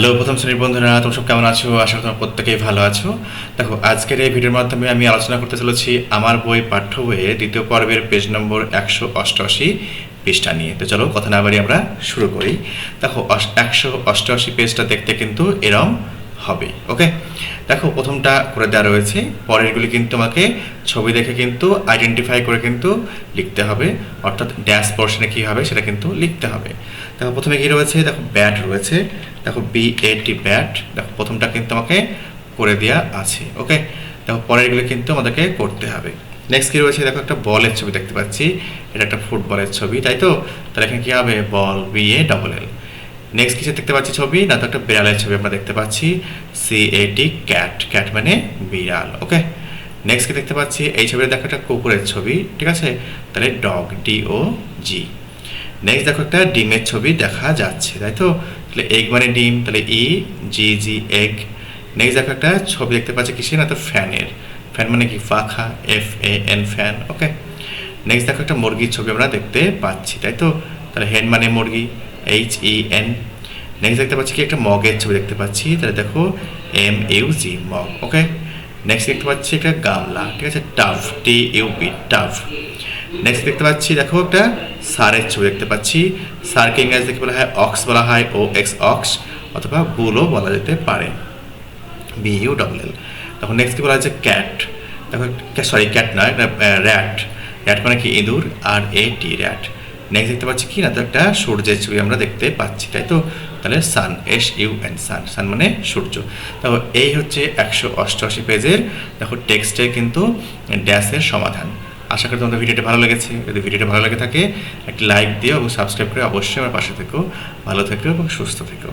Hello, প্রথম শ্রেণির বন্ধুরা, তোমরা সব কেমন আছো? আশা করি প্রত্যেকেই ভালো আছো। দেখো, আজকের এই ভিডিওর মাধ্যমে আমি আলোচনা করতে চলেছি আমার বই পাঠ্য বইয়ের দ্বিতীয় পর্বের পেজ নম্বর একশো অষ্টআশি পেজটা নিয়ে। তো চলো, কথা না বাড়ি আমরা শুরু করি। দেখো একশো অষ্টআশি পেজটা দেখতে কিন্তু এরম হবে ওকে দেখো, প্রথমটা করে দেওয়া রয়েছে। পরেরগুলি কিন্তু আমাকে ছবি দেখে কিন্তু আইডেন্টিফাই করে কিন্তু লিখতে হবে। অর্থাৎ ড্যাশ পোর্শনে কী হবে সেটা কিন্তু লিখতে হবে। দেখো, প্রথমে কী রয়েছে? দেখো ব্যাট রয়েছে। দেখো বি এ টি ব্যাট দেখো, প্রথমটা কিন্তু আমাকে করে দেওয়া আছে ওকে দেখো, পরেরগুলি কিন্তু আমাদেরকে করতে হবে। নেক্সট কী রয়েছে? দেখো, একটা বলের ছবি দেখতে পাচ্ছি। এটা একটা ফুটবলের ছবি, তাই তো? তাহলে এখানে কী হবে? Ball B A double L next কিছু দেখতে পাচ্ছি ছবি? না তো একটা বিড়ালের ছবি আমরা দেখতে পাচ্ছি। C A T cat cat মানে বিড়াল ওকে নেক্সট কি দেখতে পাচ্ছি? এই ছবিটা দেখো একটা কুকুরের ছবি, ঠিক আছে? তাহলে dog D O G next দেখো একটা ডিমের ছবি দেখা যাচ্ছে, তাই তো? তাহলে এগ মানে ডিম, তাহলে ই জি জি এগ নেক্সট দেখো একটা ছবি দেখতে পাচ্ছি কিসে? না তো ফ্যানের। ফ্যান মানে কি? পাখা F A N fan okay next দেখো একটা মুরগির ছবি আমরা দেখতে পাচ্ছি, তাই তো? তাহলে হেন মানে মুরগি এইচ ই এন নেক্সট দেখতে পাচ্ছি কি? একটা মগের ছবি দেখতে পাচ্ছি। তাহলে দেখো M U G mug okay next দেখতে পাচ্ছি একটা গামলা, ঠিক আছে? Tub T U B tub next দেখতে পাচ্ছি, দেখো একটা সারের ছবি দেখতে পাচ্ছি। সারকে ইংরেজি দেখে বলা হয়? অক্স বলা হয় ও এক্স অক্স, অথবা বুলও বলা যেতে পারে। বি ইউ ডবল এল তখন নেক্সট কি বলা হচ্ছে ক্যাট দেখো সরি ক্যাট নয় র্যাট র্যাট মানে কি? ইঁদুর আর এ টি র্যাট নেক্সট দেখতে পাচ্ছি কি? না, তো একটা সূর্যের ছবি আমরা দেখতে পাচ্ছি, তাই তো? তাহলে sun S U N sun sun মানে সূর্য। দেখো এই হচ্ছে একশো অষ্টআশি পেজের, দেখো টেক্সটের কিন্তু ড্যাশের সমাধান। আশা করি তোমাদের ভিডিওটা ভালো লেগেছে। যদি ভিডিওটা ভালো লেগে থাকে, একটি লাইক দিও এবং সাবস্ক্রাইব করে অবশ্যই আমার পাশে থেকো। ভালো থেকো এবং সুস্থ থেকো।